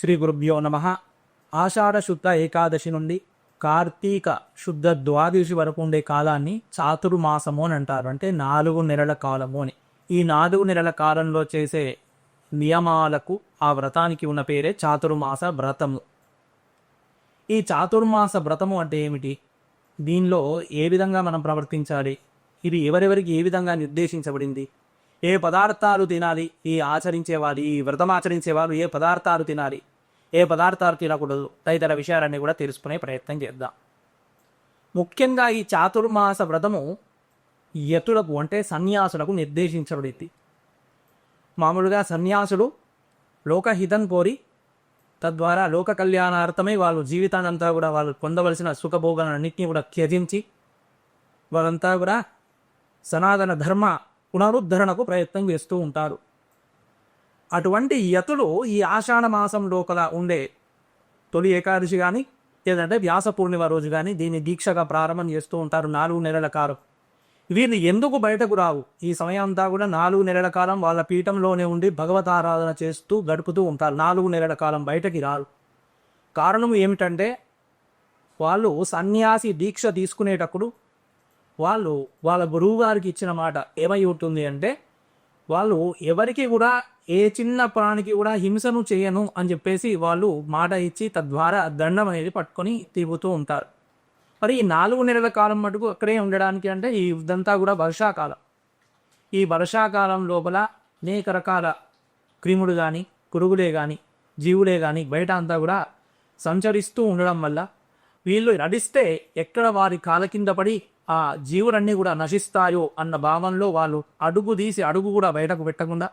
శ్రీ గురుభ్యో నమ. ఆషాఢ శుద్ధ ఏకాదశి నుండి కార్తీక శుద్ధ ద్వాదశి వరకు ఉండే కాలాన్ని చాతుర్మాసము అని అంటారు. అంటే నాలుగు నెలల కాలము అని. ఈ నాలుగు నెలల కాలంలో చేసే నియమాలకు ఆ వ్రతానికి ఉన్న పేరే చాతుర్మాస వ్రతము. ఈ చాతుర్మాస వ్రతము అంటే ఏమిటి? దీనిలో ఏ విధంగా మనం ప్రవర్తించాలి? ఇది ఎవరెవరికి ఏ విధంగా నిర్దేశించబడింది? ఏ పదార్థాలు తినాలి? ఈ ఆచరించేవారు ఈ వ్రతం ఆచరించేవారు ఏ పదార్థాలు తినాలి? ఏ పదార్థాలు తినకూడదు తదితర విషయాలన్నీ కూడా తెలుసుకునే ప్రయత్నం చేద్దాం. ముఖ్యంగా ఈ చాతుర్మాస వ్రతము యతులకు అంటే సన్యాసులకు నిర్దేశించబడింది. మామూలుగా సన్యాసులు లోకహితం కోరి తద్వారా లోక కళ్యాణార్థమై వాళ్ళు జీవితానంతా కూడా వాళ్ళు పొందవలసిన సుఖభోగాలన్నింటినీ కూడా త్యజించి వాళ్ళంతా కూడా సనాతన ధర్మ పునరుద్ధరణకు ప్రయత్నం చేస్తూ ఉంటారు. అటువంటి యతులు ఈ ఆషాఢ మాసం లోపల ఉండే తొలి ఏకాదశి కానీ లేదంటే వ్యాస పూర్ణిమ రోజు కానీ దీన్ని దీక్షగా ప్రారంభం చేస్తూ ఉంటారు నాలుగు నెలల కాలం. వీళ్ళు ఎందుకు బయటకు రావు? ఈ సమయం అంతా కూడా నాలుగు నెలల కాలం వాళ్ళ పీఠంలోనే ఉండి భగవత్ ఆరాధన చేస్తూ గడుపుతూ ఉంటారు. నాలుగు నెలల కాలం బయటకి రారు. కారణం ఏమిటంటే వాళ్ళు సన్యాసి దీక్ష తీసుకునేటప్పుడు వాళ్ళు వాళ్ళ గురువు గారికి ఇచ్చిన మాట ఏమై ఉంటుంది అంటే వాళ్ళు ఎవరికి కూడా ఏ చిన్న ప్రాణికి కూడా హింసను చేయను అని చెప్పేసి వాళ్ళు మాట ఇచ్చి తద్వారా దండం అనేది పట్టుకొని తిరుగుతూ ఉంటారు. మరి ఈ నాలుగు నెలల కాలం మటుకు అక్కడే ఉండడానికి అంటే ఈ ఇదంతా కూడా వర్షాకాలం. ఈ వర్షాకాలం లోపల అనేక రకాల క్రిములు కానీ పురుగులే కానీ జీవులే కానీ బయట అంతా కూడా సంచరిస్తూ ఉండడం వల్ల వీళ్ళు నడిస్తే ఎక్కడ వారి కాల కింద పడి ఆ జీవులన్నీ కూడా నశిస్తాయో అన్న భావంలో వాళ్ళు అడుగు తీసి అడుగు కూడా బయటకు పెట్టకుండా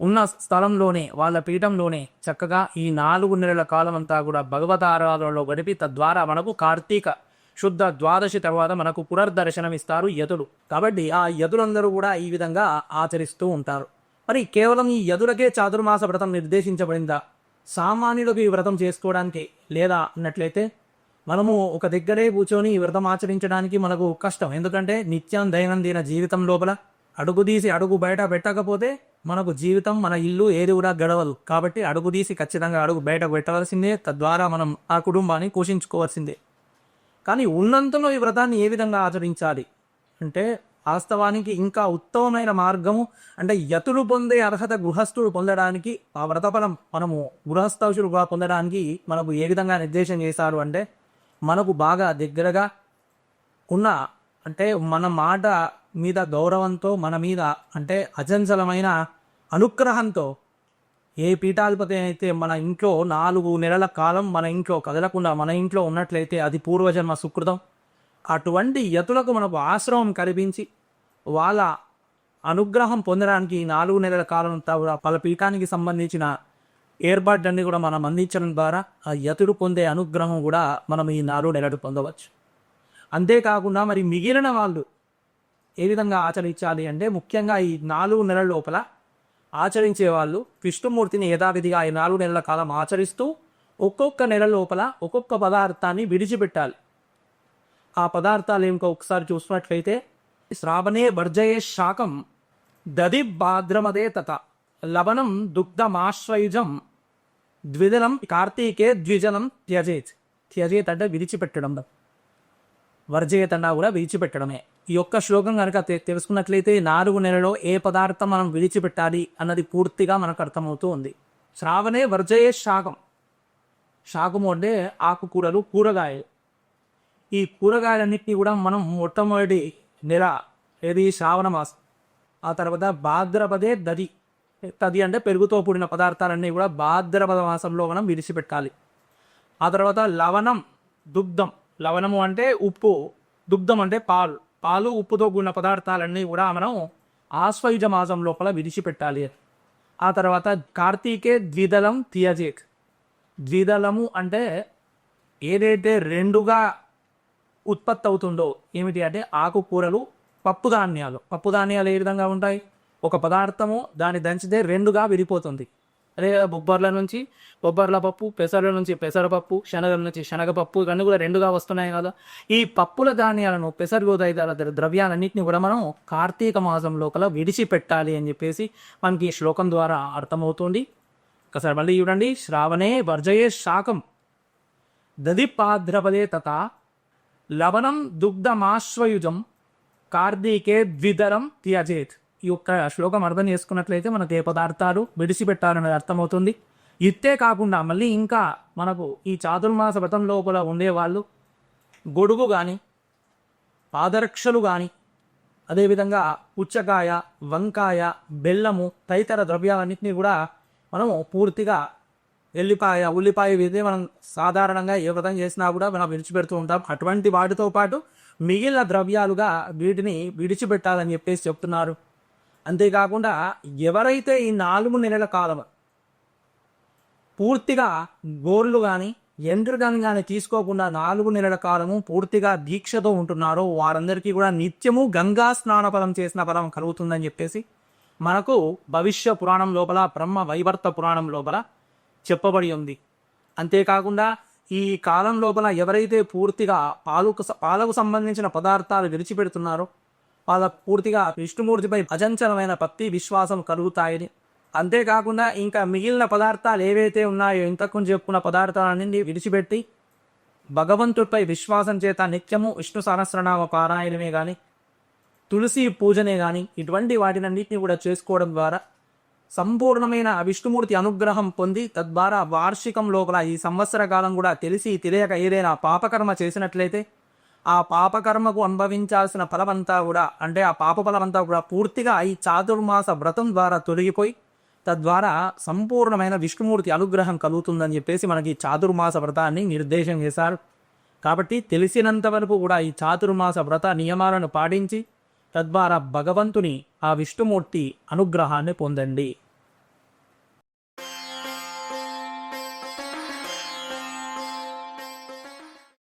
ఉన్న స్థలంలోనే వాళ్ళ పీఠంలోనే చక్కగా ఈ నాలుగు నెలల కాలం అంతా కూడా భగవత ఆరాధనలో గడిపి తద్వారా మనకు కార్తీక శుద్ధ ద్వాదశి తర్వాత మనకు పునర్దర్శనం ఇస్తారు యతులు కాబట్టి ఆ యతులందరూ కూడా ఈ విధంగా ఆచరిస్తూ ఉంటారు. మరి కేవలం ఈ యదులకే చాతుర్మాస వ్రతం నిర్దేశించబడిందా? సామాన్యులకు ఈ వ్రతం చేసుకోవడానికి లేదా అన్నట్లయితే మనము ఒక దగ్గరే కూర్చొని ఈ వ్రతం ఆచరించడానికి మనకు కష్టం. ఎందుకంటే నిత్యం దైనందిన జీవితం లోపల అడుగు తీసి అడుగు బయట పెట్టకపోతే మనకు జీవితం మన ఇల్లు ఏది కూడా గడవదు. కాబట్టి అడుగు తీసి ఖచ్చితంగా అడుగు బయటకు పెట్టవలసిందే. తద్వారా మనం ఆ కుటుంబాన్ని పోషించుకోవాల్సిందే. కానీ ఉన్నంతలో ఈ వ్రతాన్ని ఏ విధంగా ఆచరించాలి? అంటే వాస్తవానికి ఇంకా ఉత్తమమైన మార్గము అంటే యతులు పొందే అర్హత గృహస్థుడు పొందడానికి ఆ వ్రతఫలం మనము గృహస్థులుగా పొందడానికి మనకు ఏ విధంగా నిర్దేశం చేశారు అంటే మనకు బాగా దగ్గరగా ఉన్న అంటే మన మాట మీద గౌరవంతో మన మీద అంటే అచంచలమైన అనుగ్రహంతో ఏ పీఠాధిపతి అయితే మన ఇంట్లో నాలుగు నెలల కాలం మన ఇంట్లో కదలకుండా మన ఇంట్లో ఉన్నట్లయితే అది పూర్వజన్మ సుకృతం. అటువంటి యతులకు మనకు ఆశ్రమం కల్పించి వాళ్ళ అనుగ్రహం పొందడానికి నాలుగు నెలల కాలం వాళ్ళ పీఠానికి సంబంధించిన ఏర్పాట్లన్నీ కూడా మనం అందించడం ద్వారా ఆ యతుడు పొందే అనుగ్రహం కూడా మనం ఈ నాలుగు నెలలు పొందవచ్చు. అంతేకాకుండా మరి మిగిలిన వాళ్ళు ఏ విధంగా ఆచరించాలి అంటే ముఖ్యంగా ఈ నాలుగు నెలల లోపల ఆచరించే వాళ్ళు విష్ణుమూర్తిని యథావిధిగా ఈ నాలుగు నెలల కాలం ఆచరిస్తూ ఒక్కొక్క నెల లోపల ఒక్కొక్క పదార్థాన్ని విడిచిపెట్టాలి. ఆ పదార్థాలు ఏమిటో ఒకసారి చూసినట్లయితే శ్రావణే భర్జయే శాకం దది భాద్రమదే తత లవణం దుగ్ధమాశ్రయుజం ద్విజలం కార్తీకే ద్విజలం త్యజేత్. త్యజేత్ అంటే విడిచిపెట్టడం వర్జయతండా కూడా విడిచిపెట్టడమే. ఈ యొక్క శ్లోకం కనుక తె- తెలుసుకున్నట్లయితే నాలుగు నెలలో ఏ పదార్థం మనం విడిచిపెట్టాలి అన్నది పూర్తిగా మనకు అర్థమవుతూ ఉంది. శ్రావణే వర్జయే శాకం. శాకము అంటే ఆకుకూరలు కూరగాయలు. ఈ కూరగాయలన్నింటినీ కూడా మనం మొట్టమొదటి నెల ఏది? శ్రావణ మాసం. ఆ తర్వాత భాద్రపదే దది. తది అంటే పెరుగుతో కూడిన పదార్థాలన్నీ కూడా భాద్రపద మాసంలో మనం విడిచిపెట్టాలి. ఆ తర్వాత లవణం దుగ్ధం. లవణము అంటే ఉప్పు దుగ్ధం అంటే పాలు. పాలు ఉప్పుతో కూడిన పదార్థాలన్నీ కూడా మనం ఆశ్వయుజ మాసం లోపల విడిచిపెట్టాలి. ఆ తర్వాత కార్తీకే ద్విదళం తియజేక్. ద్విదళము అంటే ఏదైతే రెండుగా ఉత్పత్తి అవుతుందో ఏమిటి అంటే ఆకుకూరలు పప్పు ధాన్యాలు. పప్పు ధాన్యాలు ఏ విధంగా ఉంటాయి? ఒక పదార్థము దాన్ని దంచితే రెండుగా విడిపోతుంది. అదే బొబ్బర్ల నుంచి బొబ్బర్ల పప్పు పెసర్ల నుంచి పెసరపప్పు శనగల నుంచి శనగపప్పు ఇవన్నీ కూడా రెండుగా వస్తున్నాయి కదా. ఈ పప్పుల ధాన్యాలను పెసరు తదితర ద్రవ్యాలన్నింటినీ కూడా మనం కార్తీక మాసం లోపల విడిచిపెట్టాలి అని చెప్పేసి మనకి ఈ శ్లోకం ద్వారా అర్థమవుతుంది. ఒకసారి మళ్ళీ చూడండి. శ్రావణే వర్జయే శాకం. దదిపాద్రపదే తత లవణం దుగ్ధమాశ్వయుజం కార్తీకే ద్విధరం త్యజేత్. ఈ యొక్క శ్లోకం అర్థం చేసుకున్నట్లయితే మనకు ఏ పదార్థాలు విడిచిపెట్టాలనేది అర్థమవుతుంది. ఇత్తే కాకుండా మళ్ళీ ఇంకా మనకు ఈ చాతుర్మాస వ్రతం లోపల ఉండేవాళ్ళు గొడుగు కానీ పాదరక్షలు కానీ అదేవిధంగా పుచ్చకాయ వంకాయ బెల్లము తదితర ద్రవ్యాలన్నింటినీ కూడా మనము పూర్తిగా ఎల్లిపాయ ఉల్లిపాయ ఇదే మనం సాధారణంగా ఏ వ్రతం చేసినా కూడా మనం విడిచిపెడుతూ ఉంటాం. అటువంటి వాటితో పాటు మిగిలిన ద్రవ్యాలుగా వీటిని విడిచిపెట్టాలని చెప్పేసి చెప్తున్నారు. అంతేకాకుండా ఎవరైతే ఈ నాలుగు నెలల కాలం పూర్తిగా గోర్లు కానీ ఎండ్రుగాని కానీ తీసుకోకుండా నాలుగు నెలల కాలము పూర్తిగా దీక్షతో ఉంటున్నారో వారందరికీ కూడా నిత్యము గంగా స్నాన పదం చేసిన పదం కలుగుతుందని చెప్పేసి మనకు భవిష్య పురాణం లోపల బ్రహ్మ వైవర్త పురాణం లోపల చెప్పబడి ఉంది. అంతేకాకుండా ఈ కాలం లోపల ఎవరైతే పూర్తిగా పాలకు పాలకు సంబంధించిన పదార్థాలు విడిచిపెడుతున్నారో వాళ్ళ పూర్తిగా విష్ణుమూర్తిపై అచంచలమైన భక్తి విశ్వాసం కలుగుతాయని. అంతేకాకుండా ఇంకా మిగిలిన పదార్థాలు ఏవైతే ఉన్నాయో ఇంతకు చెప్పుకున్న పదార్థాలన్నీ విడిచిపెట్టి భగవంతుడిపై విశ్వాసం చేత నిత్యము విష్ణు సహస్రనామ పారాయణమే కానీ తులసి పూజనే కానీ ఇటువంటి వాటినన్నింటినీ కూడా చేసుకోవడం ద్వారా సంపూర్ణమైన విష్ణుమూర్తి అనుగ్రహం పొంది తద్వారా వార్షికం లోపల ఈ సంవత్సర కాలం కూడా తెలిసి తెలియక ఏదైనా పాపకర్మ చేసినట్లయితే ఆ పాపకర్మకు అనుభవించాల్సిన ఫలమంతా కూడా అంటే ఆ పాప ఫలమంతా కూడా పూర్తిగా ఈ చాతుర్మాస వ్రతం ద్వారా తొలగిపోయి తద్వారా సంపూర్ణమైన విష్ణుమూర్తి అనుగ్రహం కలుగుతుందని చెప్పేసి మనకి చాతుర్మాస వ్రతాన్ని నిర్దేశం చేశారు. కాబట్టి తెలిసినంత వరకు కూడా ఈ చాతుర్మాస వ్రత నియమాలను పాటించి తద్వారా భగవంతుని ఆ విష్ణుమూర్తి అనుగ్రహాన్ని పొందండి.